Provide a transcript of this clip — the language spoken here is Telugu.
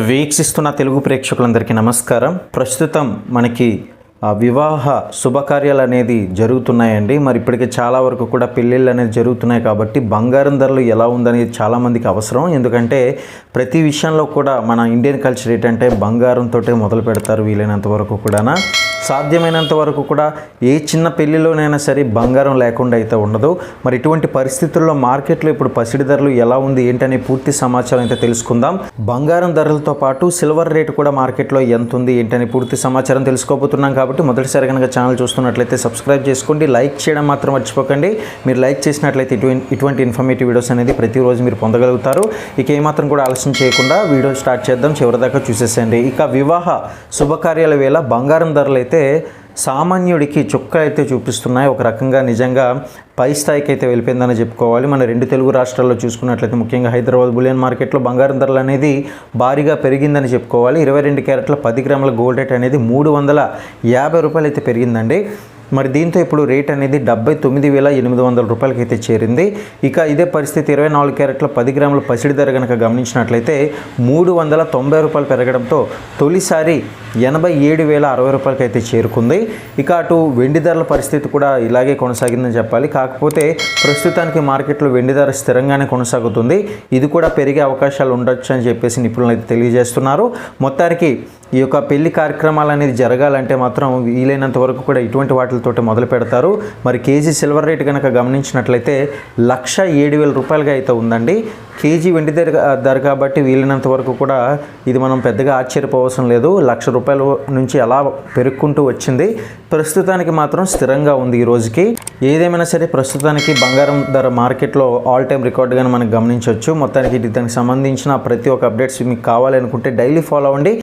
వీక్షిస్తున్న తెలుగు ప్రేక్షకులందరికీ నమస్కారం. ప్రస్తుతం మనకి వివాహ శుభకార్యాలు అనేది జరుగుతున్నాయండి. మరి ఇప్పటికే చాలా వరకు కూడా పెళ్ళిళ్ళు అనేది జరుగుతున్నాయి కాబట్టి బంగారం ధరలు ఎలా ఉందనేది చాలామందికి అవసరం. ఎందుకంటే ప్రతి విషయంలో కూడా మన ఇండియన్ కల్చర్ ఏంటంటే బంగారంతో మొదలు పెడతారు వీలైనంత వరకు కూడా సాధ్యమైనంత వరకు కూడా ఏ చిన్న పెళ్ళిలోనైనా సరే బంగారం లేకుండా అయితే ఉండదు. మరి ఇటువంటి పరిస్థితుల్లో మార్కెట్లో ఇప్పుడు పసిడి ధరలు ఎలా ఉంది ఏంటనే పూర్తి సమాచారం అయితే తెలుసుకుందాం. బంగారం ధరలతో పాటు సిల్వర్ రేటు కూడా మార్కెట్లో ఎంత ఉంది ఏంటనే పూర్తి సమాచారం తెలుసుకోబోతున్నాం కాబట్టి మొదటిసారి కనుక ఛానల్ చూస్తున్నట్లయితే సబ్స్క్రైబ్ చేసుకోండి. లైక్ చేయడం మాత్రం మర్చిపోకండి. మీరు లైక్ చేసినట్లయితే ఇటువంటి ఇటువంటి ఇన్ఫర్మేటివ్ వీడియోస్ అనేది ప్రతిరోజు మీరు పొందగలుగుతారు. ఇక ఏమాత్రం కూడా ఆలస్యం చేయకుండా వీడియో స్టార్ట్ చేద్దాం. చివరిదాకా చూసేసేయండి. ఇక వివాహ శుభకార్యాల వేళ బంగారం ధరలు అయితే అయితే సామాన్యుడికి చుక్క అయితే చూపిస్తున్నాయి. ఒక రకంగా నిజంగా పై స్థాయికి అయితే వెళ్ళిపోయిందని చెప్పుకోవాలి. మన రెండు తెలుగు రాష్ట్రాల్లో చూసుకున్నట్లయితే ముఖ్యంగా హైదరాబాద్ బులియన్ మార్కెట్లో బంగారం ధరలు అనేది భారీగా పెరిగిందని చెప్పుకోవాలి. ఇరవై రెండు క్యారెట్ల పది గ్రాముల గోల్డ్ రేట్ అనేది మూడు వందల యాభై రూపాయలు అయితే పెరిగిందండి. మరి దీంతో ఇప్పుడు రేట్ అనేది డెబ్బై తొమ్మిది వేల ఎనిమిది వందల రూపాయలకి అయితే చేరింది. ఇక ఇదే పరిస్థితి ఇరవై నాలుగు క్యారెట్ల పది గ్రాముల పసిడి ధర కనుక గమనించినట్లయితే మూడు వందల తొంభై రూపాయలు పెరగడంతో తొలిసారి ఎనభై ఏడు వేల అరవై రూపాయలకి అయితే చేరుకుంది. ఇక అటు వెండి ధరల పరిస్థితి కూడా ఇలాగే కొనసాగిందని చెప్పాలి. కాకపోతే ప్రస్తుతానికి మార్కెట్లో వెండి ధర స్థిరంగానే కొనసాగుతుంది. ఇది కూడా పెరిగే అవకాశాలు ఉండొచ్చు అని చెప్పేసి నిపుణులు అయితే తెలియజేస్తున్నారు. మొత్తానికి ఈ యొక్క పెళ్ళి కార్యక్రమాలు అనేది జరగాలంటే మాత్రం వీలైనంత వరకు కూడా ఇటువంటి వాటితోటి మొదలు పెడతారు. మరి కేజీ సిల్వర్ రేట్ కనుక గమనించినట్లయితే లక్ష ఏడు వేల రూపాయలుగా అయితే ఉందండి. కేజీ వెండి ధర ధర కాబట్టి వీలైనంత వరకు కూడా ఇది మనం పెద్దగా ఆశ్చర్యపోవసం లేదు. లక్ష రూపాయల నుంచి ఎలా పెరుక్కుంటూ వచ్చింది. ప్రస్తుతానికి మాత్రం స్థిరంగా ఉంది ఈ రోజుకి. ఏదేమైనా సరే ప్రస్తుతానికి బంగారం ధర మార్కెట్లో ఆల్ టైమ్ రికార్డుగా మనం గమనించవచ్చు. మొత్తానికి దానికి సంబంధించిన ప్రతి ఒక్క అప్డేట్స్ మీకు కావాలనుకుంటే డైలీ ఫాలో అవ్వండి.